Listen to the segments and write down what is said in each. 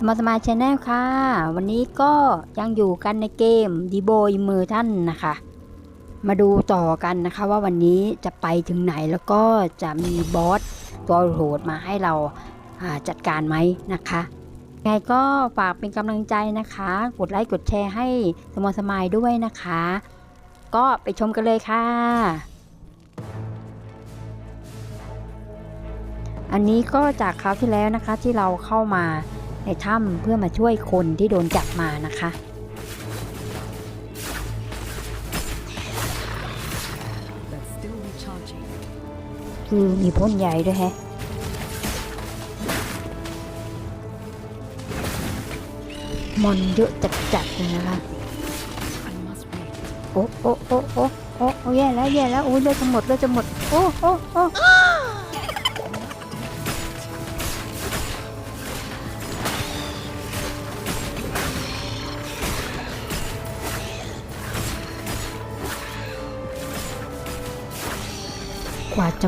สมาสมาชแนลค่ะ วันนี้ก็ยังอยู่กันในเกมดีโบยมือท่านนะคะ มาดูต่อกันนะคะว่าวันนี้จะไปถึงไหนแล้วก็จะมีบอสตัวโหดมาให้เราาจัดการไหมนะคะไงก็ฝากเป็นกำลังใจนะคะ กดไลค์กดแชร์ให้สมอสมายด้วยนะคะ ก็ไปชมกันเลยค่ะ อันนี้ก็จากคราวที่แล้วนะคะที่เราเข้ามา ในถ้ำเพื่อมาช่วยคนที่โดนจับมานะคะ คือมีพ่นใหญ่ด้วยแฮะมอนเยอะจัดๆเลยนะคะโอ้โอ้โอ้โอ้โอ้โอ้แย่แล้วแย่แล้วโอ้ยเลือดจะหมดเลือดจะหมดโอ้โอ้โอ้ กว่าจ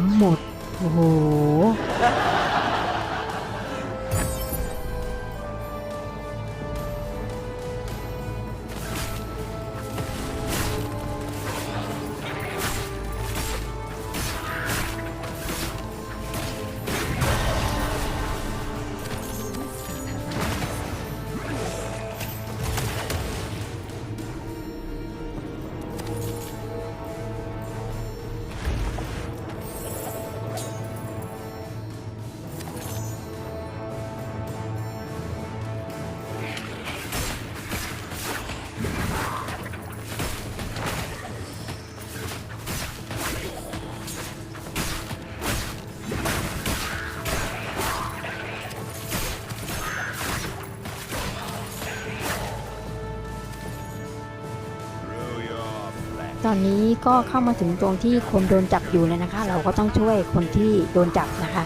อ้โหตอนนี้ก็เข้ามาถึงตรงที่คนโดนจับอยู่เลยนะคะ เราก็ต้องช่วยคนที่โดนจับนะคะ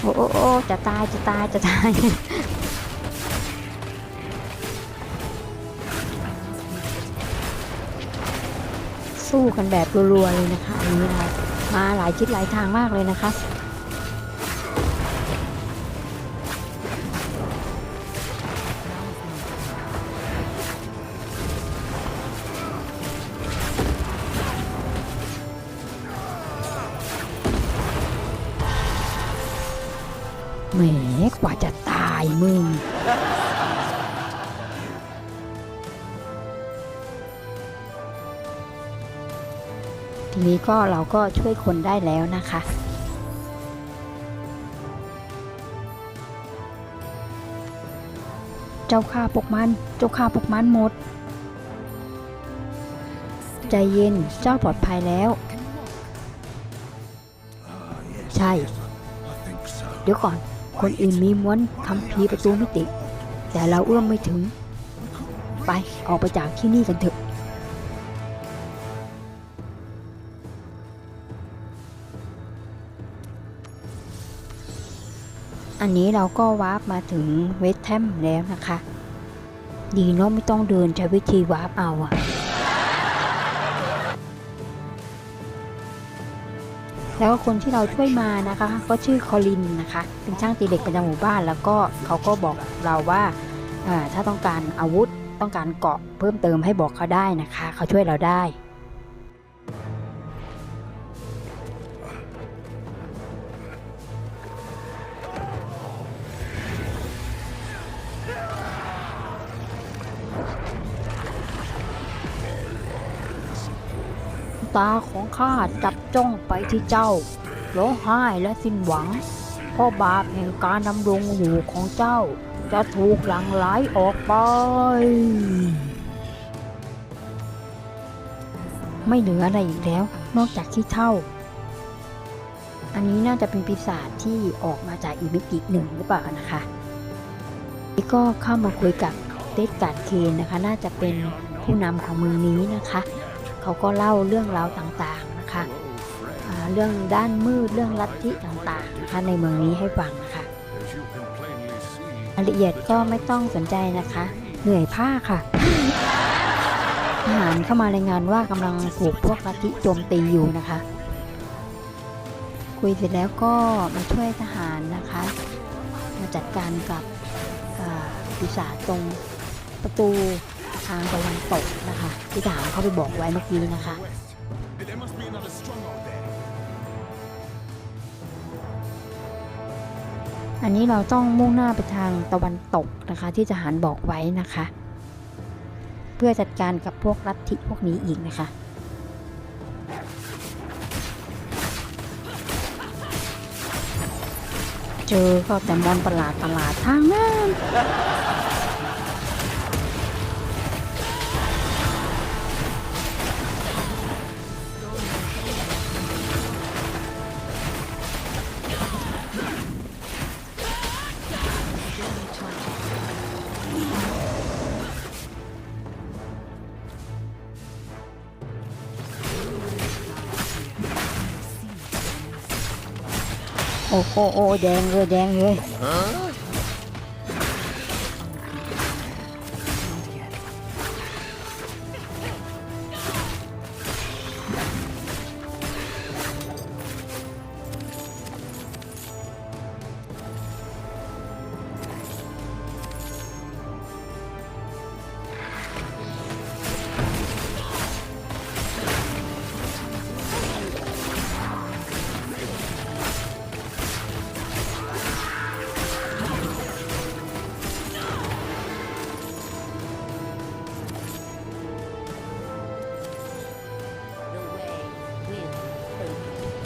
โอ้โอ้จะตายจะตายจะตาย สู้กันแบบรัวๆเลยนะคะอันนี้นะคะมาหลายทิศหลายทางมากเลยนะคะแหมกว่าจะตายมึง ทีนี้ก็เราก็ช่วยคนได้แล้วนะคะเจ้าข้าพวกมัน เจ้าข้าพวกมันหมด ใจเย็น เจ้าปลอดภัยแล้ว ใช่ เดี๋ยวก่อน คนอื่นมีม้วนคำพีประตูมิติ แต่เราเอื้อมไม่ถึง ไป ออกไปจากที่นี่กันเถอะ อันนี้เราก็วาร์ปมาถึงเวทแทมแล้วนะคะ ดีเนาะไม่ต้องเดินใช้วิธีวาร์ปเอาอะแล้วก็คนที่เราช่วยมานะคะ ก็ชื่อคอลินนะคะ เป็นช่างตีเหล็กประจำหมู่บ้าน แล้วก็เขาก็บอกเราว่าถ้าต้องการอาวุธต้องการเกาะเพิ่มเติมให้บอกเขาได้นะคะ เขาช่วยเราได้ ตาของข้าจับจ้องไปที่เจ้าร้องไห้และสิ้นหวังเพราะบาปแห่งการดำรงอยู่ของเจ้า จะถูกหลั่งไหลออกไป ไม่เหลืออะไรอีกแล้ว นอกจากขี้เท่า อันนี้น่าจะเป็นปีศาจที่ออกมาจากอีมิติหนึ่งหรือเปล่านะคะนี่ก็เข้ามาคุยกับเตสการ์ดเคนนะคะ น่าจะเป็นผู้นำของเมืองนี้นะคะ เขาก็เล่าเรื่องราวต่างๆนะคะอ่าาเรื่องด้านมืดเรื่องลัทธิต่างๆนะคะในเมืองนี้ให้ฟังนะคะ As you can plainly see, รายละเอียดก็ไม่ต้องสนใจนะคะ เหนื่อยผ้าค่ะทหารเข้ามารายงานว่ากำลังถูกพวกลัทธิโจมตีอยู่นะคะ คุยเสร็จแล้วก็มาช่วยทหารนะคะ มาจัดการกับอ่าปีศาจตรงประตู ทางตะวันตกนะคะ ที่ทหารเขาไปบอกไว้เมื่อกี้นะคะอันนี้เราต้องมุ่งหน้าไปทางตะวันตกนะคะ ที่ทหารบอกไว้นะคะ เพื่อจัดการกับพวกลัทธิพวกนี้อีกนะคะเจอก็แต่มอนประหลาดประหลาดทางนั้น โอ้โอ้แดงเลยแดงเลย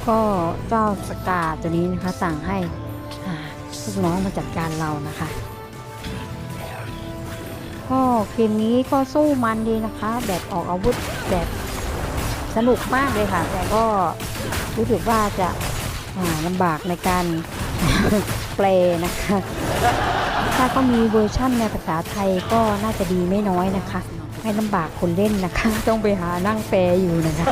ก็เจ้าสกาตัวนี้นะคะ สั่งให้อ่าลูกน้องมาจัดการเรานะคะ ก็เกมนี้ก็สู้มันดีนะคะ แบบออกอาวุธแบบสนุกมากเลยค่ะ แต่ก็รู้สึกว่าจะลำบากในการแปลนะคะ ถ้าก็มีเวอร์ชั่นในภาษาไทยก็น่าจะดีไม่น้อยนะคะไม่ลำบากคนเล่นนะคะ ต้องไปหานั่งแปลอยู่นะคะ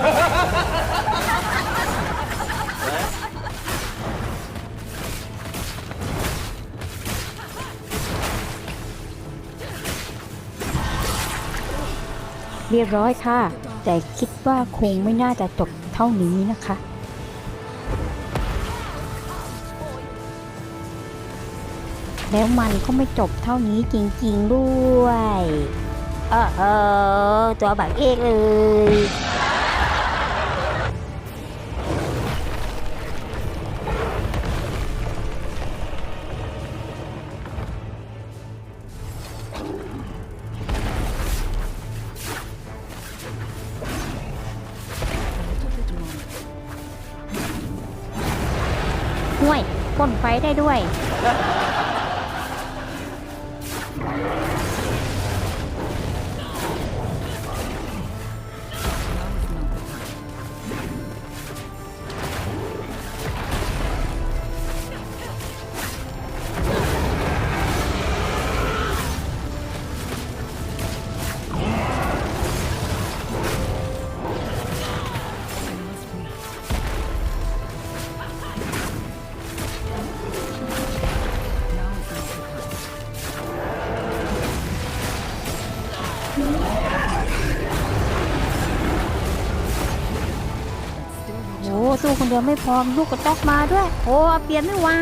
เรียบร้อยค่ะ แต่คิดว่าคงไม่น่าจะจบเท่านี้นะคะแล้วมันก็ไม่จบเท่านี้จริง ๆ ด้วย เออเออตัวบักเอกเลย พ่นไฟได้ด้วย สู้คนเดียวไม่พอมลูกกระต๊อกมาด้วย โอ้เปลี่ยนไม่วา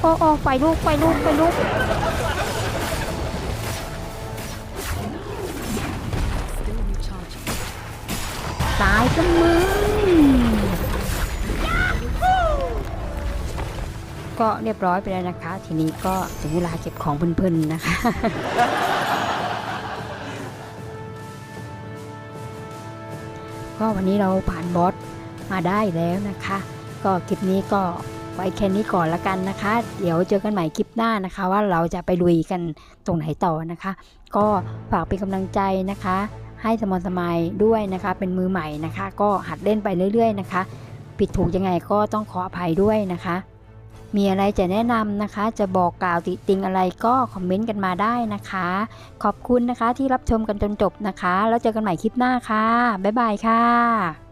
โอ้โอ้ไฟลูกไฟลูกไฟลูกตายก็มึง ก็เรียบร้อยไปแล้วนะคะ ทีนี้ก็ถึงเวลาเก็บของเพลินๆนะคะก็วันนี้เราผ่านบอสมาได้แล้วนะคะ ก็คลิปนี้ก็ไว้แค่นี้ก่อนละกันนะคะ เดี๋ยวเจอกันใหม่คลิปหน้านะคะ ว่าเราจะไปลุยกันตรงไหนต่อนะคะ ก็ฝากเป็นกำลังใจนะคะ ให้สมอนสมายด้วยนะคะ เป็นมือใหม่นะคะ ก็หัดเล่นไปเรื่อย ๆ นะคะ ผิดถูกยังไงก็ต้องขออภัยด้วยนะคะ มีอะไรจะแนะนำนะคะ จะบอกกล่าวติติงอะไรก็คอมเมนต์กันมาได้นะคะ ขอบคุณนะคะที่รับชมกันจนจบนะคะ แล้วเจอกันใหม่คลิปหน้าค่ะ บ๊ายบายค่ะ